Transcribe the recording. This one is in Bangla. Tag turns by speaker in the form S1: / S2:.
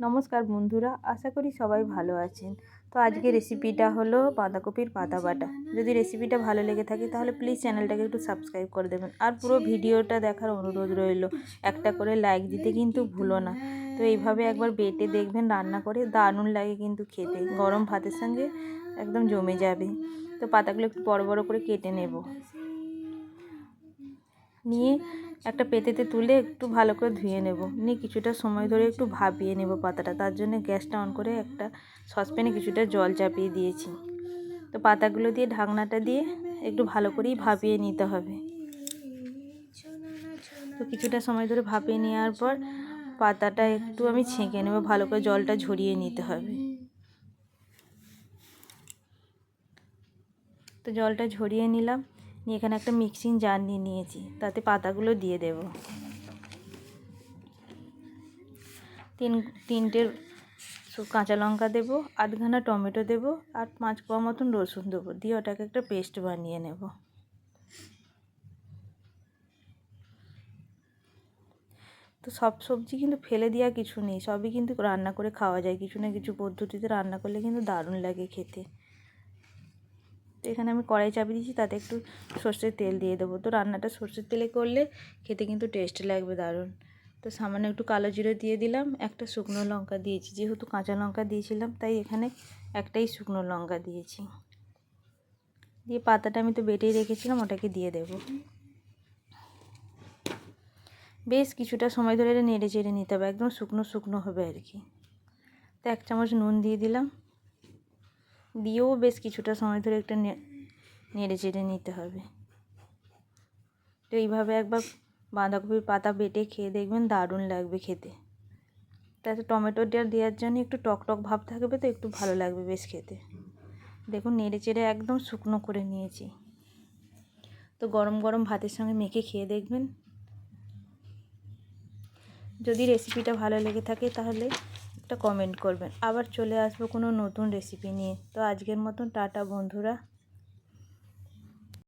S1: নমস্কার বন্ধুরা, আশা করি সবাই ভালো আছেন। তো আজকে রেসিপিটা হলো বাঁধাকপির পাতা বাটা। যদি রেসিপিটা ভালো লেগে থাকে তাহলে প্লিজ চ্যানেলটাকে একটু সাবস্ক্রাইব করে দেবেন। আর পুরো ভিডিওটা দেখার অনুরোধ রইল, একটা করে লাইক দিতে কিন্তু ভুলো না। তো এইভাবে একবার বেটে দেখবেন, রান্না করে দারুণ লাগে কিন্তু খেতে। গরম ভাতের সঙ্গে একদম জমে যাবে। তো পাতাগুলো একটু বড় বড় করে কেটে নেব। নিয়ে একটা পেতেতে তুলে একটু ভালো করে ধুয়ে নেব। নিয়ে কিছুটা সময় ধরে একটু ভাপিয়ে নেব পাতাটা। তার জন্য গ্যাসটা অন করে একটা সসপ্যানে কিছুটা জল চাপিয়ে দিয়েছি। তো পাতাগুলো দিয়ে ঢাকনাটা দিয়ে একটু ভালো করেই ভাপিয়ে নিতে হবে। তো কিছুটা সময় ধরে ভাপিয়ে নেওয়ার পর পাতাটা একটু আমি ছেঁকে নেব, ভালো করে জলটা ঝরিয়ে নিতে হবে। তো জলটা ঝরিয়ে নিলাম। নিয়ে এখানে একটা মিক্সিং জার নিয়ে নিয়েছি, তাতে পাতাগুলো দিয়ে দেব। তিন, তিনটে কাঁচা লঙ্কা দেবো, আধখানা টমেটো দেবো, আর পাঁচ কোয়া মতন রসুন দেবো, দিয়ে ওটাকে একটা পেস্ট বানিয়ে নেব। তো সব সবজি কিন্তু ফেলে দেওয়া কিছু নেই, সবই কিন্তু রান্না করে খাওয়া যায়, কিছু না কিছু পদ্ধতিতে রান্না করলে কিন্তু দারুণ লাগে খেতে। তো এখানে আমি কড়াই চাপিয়ে দিয়েছি, তাতে একটু সর্ষের তেল দিয়ে দেবো। তো রান্নাটা সর্ষের তেলে করলে খেতে কিন্তু টেস্ট লাগবে দারুণ। তো সামান্য একটু কালো জিরে দিয়ে দিলাম, একটা শুকনো লঙ্কা দিয়েছি। যেহেতু কাঁচা লঙ্কা দিয়েছিলাম, তাই এখানে একটাই শুকনো লঙ্কা দিয়েছি। দিয়ে পাতাটা আমি তো বেটেই রেখেছিলাম, ওটাকে দিয়ে দেব। বেশ কিছুটা সময় ধরে নেড়ে চেড়ে নিতে হবে, একদম শুকনো শুকনো হবে আর কি। তো এক চামচ নুন দিয়ে দিলাম। দিয়েও বেশ কিছুটা সময় ধরে একটা নেড়ে চেড়ে নিতে হবে। তো এইভাবে একবার বাঁধাকপির পাতা বেটে খেয়ে দেখবেন দারুণ লাগবে খেতে। তাতে টমেটোটা দেওয়ার জন্য একটু টক টক ভাব থাকবে তো একটু ভালো লাগবে বেশ খেতে। দেখুন নেড়ে চেড়ে একদম শুকনো করে নিয়েছি। তো গরম গরম ভাতের সঙ্গে মেখে খেয়ে দেখবেন। যদি রেসিপিটা ভালো লেগে থাকে তাহলে একটা কমেন্ট করবেন। আবার চলে আসব কোনো নতুন রেসিপি নিয়ে। তো আজকের মতন টাটা বন্ধুরা।